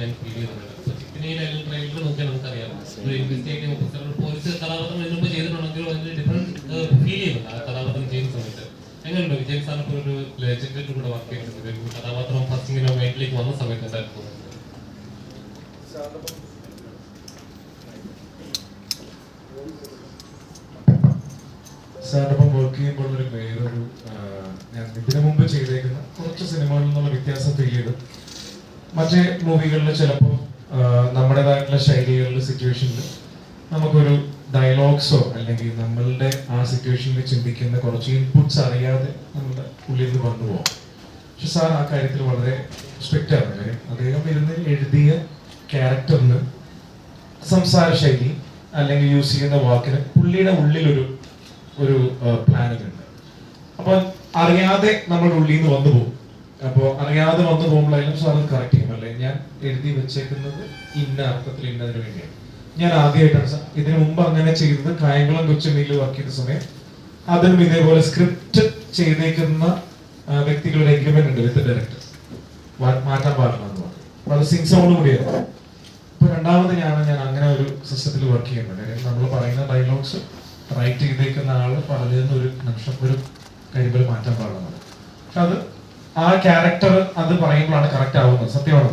Time feel ചെയ്യുന്നുണ്ട്. അപ്പോൾ ചിക്കനയിൽ trailer നോക്കിയാൽ നമുക്കറിയാം. ഒരു ഇൻവെസ്റ്റിഗേറ്റീവ് പോലീസ് കഥാപാത്രം ഇതിനു മുമ്പ് ചെയ്തിട്ടുണ്ടെങ്കിലും അതിന് ഡിഫറന്റ് ഫീൽ ചെയ്യുന്നുണ്ട്. ആ കഥാപാത്രം ചെയ്യുന്ന സമയത്ത്. എങ്ങനെയുണ്ട്? ഒരു ലെജൻഡിന്റെ കൂടെ വർക്ക് ചെയ്തിട്ടുണ്ട്. ഒരു കഥാപാത്രം ഫസ്റ്റ് ഇങ്ങനെ മൈൻഡിലേക്ക് വന്ന സമയത്ത് എന്തായിരുന്നു? സാറിനൊപ്പം വർക്ക് ചെയ്യുമ്പോൾ ഒരു വേറൊരു ഞാൻ ഇതിനു മുമ്പ് ചെയ്തേക്കുന്ന കുറച്ച് സിനിമകളിൽ നിന്നുള്ള വ്യത്യാസം ഫീൽ മറ്റേ മൂവികളിൽ ചിലപ്പോൾ നമ്മുടേതായിട്ടുള്ള ശൈലികളിൽ സിറ്റുവേഷനിൽ നമുക്കൊരു ഡയലോഗ്സോ അല്ലെങ്കിൽ നമ്മളുടെ ആ സിറ്റുവേഷനിൽ ചിന്തിക്കുന്ന കുറച്ച് ഇൻപുട്സ് അറിയാതെ നമ്മുടെ ഉള്ളിൽ നിന്ന് വന്നു പോകും. പക്ഷെ സാർ ആ കാര്യത്തിൽ വളരെ സ്ട്രിക്റ്റ് ആണ്. കാര്യം അദ്ദേഹം ഇരുന്ന് എഴുതിയ ക്യാരക്ടറിന് സംസാര ശൈലി അല്ലെങ്കിൽ യൂസ് ചെയ്യുന്ന വാക്കിന് പുള്ളിയുടെ ഉള്ളിലൊരു ഒരു പ്ലാനിങ് ഉണ്ട് അപ്പൊ അറിയാതെ നമ്മുടെ ഉള്ളിൽ നിന്ന് വന്നു പോകും. അപ്പോൾ അറിയാതെ വന്ന് പോകുമ്പോഴായാലും സാർ അത് കറക്റ്റ് ചെയ്യും. അല്ലെ? ഞാൻ എഴുതി വെച്ചേക്കുന്നത് ഇന്ന അർത്ഥത്തിൽ ഇന്നതിന് വേണ്ടിയാണ്. ഞാൻ ആദ്യമായിട്ടാണ് ഇതിനു മുമ്പ് അങ്ങനെ ചെയ്തത്. കായംകുളം കൊച്ചുമീലിൽ വർക്ക് ചെയ്ത സമയം അതിനും ഇതേപോലെ സ്ക്രിപ്റ്റ് ചെയ്തേക്കുന്ന വ്യക്തികളുടെ എഗ്രിമെന്റ് ഉണ്ട് വിത്ത് ഡയറക്ടർ മാറ്റാൻ പാടില്ല എന്ന് പറഞ്ഞു. അപ്പൊ അത് സൗണ്ട് കൂടിയായിരുന്നു അപ്പൊ രണ്ടാമത് ഞാൻ അങ്ങനെ ഒരു സിസ്റ്റത്തിൽ വർക്ക് ചെയ്യുന്നത്. നമ്മൾ പറയുന്ന ഡയലോഗ്സ് റൈറ്റ് ചെയ്തേക്കുന്ന ആൾ പറഞ്ഞതെന്ന് ഒരു നിമിഷം ഒരു കരിമ്പൽ മാറ്റാൻ പാടുന്നത് പക്ഷെ അത് ആ ക്യാരക്ടർ അത് പറയുമ്പോഴാണ് കറക്റ്റ് ആവുന്നത് സത്യമാണ്?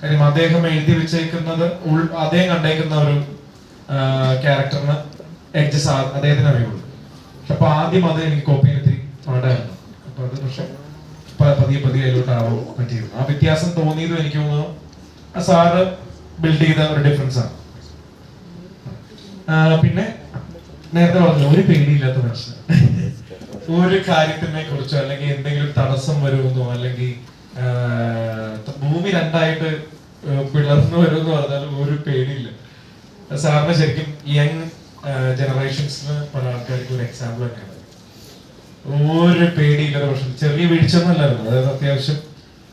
കാര്യം അദ്ദേഹം എഴുതി വെച്ചേക്കുന്നത് ഉൾ അദ്ദേഹം കണ്ടേക്കുന്ന ഒരു ക്യാരക്ടറിന് എഡ്ജസ് അദ്ദേഹത്തിന് അറിയുള്ളൂ. പക്ഷെ അപ്പൊ ആദ്യം അത് എനിക്ക് കോപ്പി എത്തി പാടായിരുന്നു അപ്പൊ അത് പക്ഷെ പതിയെ പതിയെ അതിലോട്ടാവോ പറ്റിയിരുന്നു ആ വ്യത്യാസം തോന്നിയതും എനിക്ക് തോന്നുന്നു ആ സാറ് ബിൽഡ് ചെയ്ത ഒരു ഡിഫറൻസ് ആണ്. പിന്നെ നേരത്തെ പറഞ്ഞു ഒരു പേടിയില്ലാത്ത മനുഷ്യൻ. ഒരു കാര്യത്തിനെ കുറിച്ചോ അല്ലെങ്കിൽ എന്തെങ്കിലും ഒരു തടസ്സം വരുമെന്നോ അല്ലെങ്കിൽ ഭൂമി രണ്ടായിട്ട് പിളർന്നു വരുമെന്ന് പറഞ്ഞാൽ ഒരു പേടിയില്ല. സാറിന് ശരിക്കും യങ് ജനറേഷൻസിന് പല ആൾക്കാർക്ക് ഒരു എക്സാമ്പിൾ തന്നെയാണ്. ഒരു പേടിയില്ലാത്ത പ്രശ്നം. ചെറിയ വീഴ്ചയൊന്നുമല്ലായിരുന്നു അതായത് അത്യാവശ്യം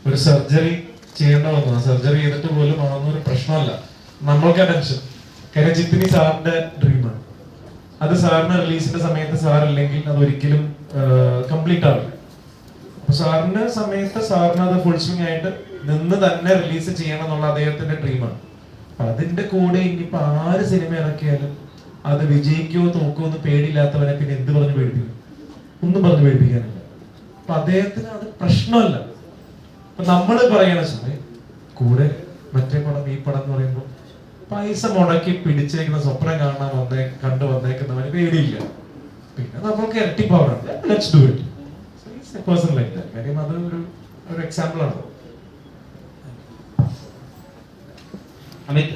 ഒരു സർജറി ചെയ്യേണ്ട വന്നു. ആ സർജറി ചെയ്തിട്ട് പോലും ആവുന്ന ഒരു പ്രശ്നമല്ല. നമ്മൾക്ക് ടെൻഷൻ കാര്യം ജിത്തിനി സാറിന്റെ ഡ്രീമാണ് അത് സാറിന് റിലീസിന്റെ സമയത്ത് സാർ അല്ലെങ്കിൽ അത് ഒരിക്കലും കംപ്ലീറ്റ് ആവില്ല. അപ്പൊ സാറിന്റെ സമയത്ത് സാറിന് അത് ഫുൾ സ്വിംഗ് ആയിട്ട് നിന്ന് തന്നെ റിലീസ് ചെയ്യണം എന്നുള്ള അദ്ദേഹത്തിന്റെ ഡ്രീമാണ് അതിന്റെ കൂടെ ഇനിയിപ്പോ ആര് സിനിമ ഇറക്കിയാലും അത് വിജയിക്കുമോ തോക്കുമോ എന്ന് പേടിയില്ലാത്തവനെ പിന്നെ എന്ത് പറഞ്ഞ് പേടിപ്പിക്കും? ഒന്നും പറഞ്ഞ് പേടിപ്പിക്കാനില്ല. അപ്പൊ അദ്ദേഹത്തിന് അത് പ്രശ്നമല്ല. അപ്പൊ നമ്മൾ പറയണ സമയം കൂടെ മറ്റേ പടം ഈ പടം എന്ന് പറയുമ്പോൾ പൈസ മുടക്കി പിടിച്ചേക്കുന്ന സ്വപ്നം കാണാൻ വന്നേ കണ്ടു വന്നേക്കുന്നവന് പേടിയില്ല. പിന്നെ നമുക്ക് ഇരട്ടി power let's do it person like കാര്യം അത് ഒരു ഒരു എക്സാമ്പിൾ ആണ്. അമിത്.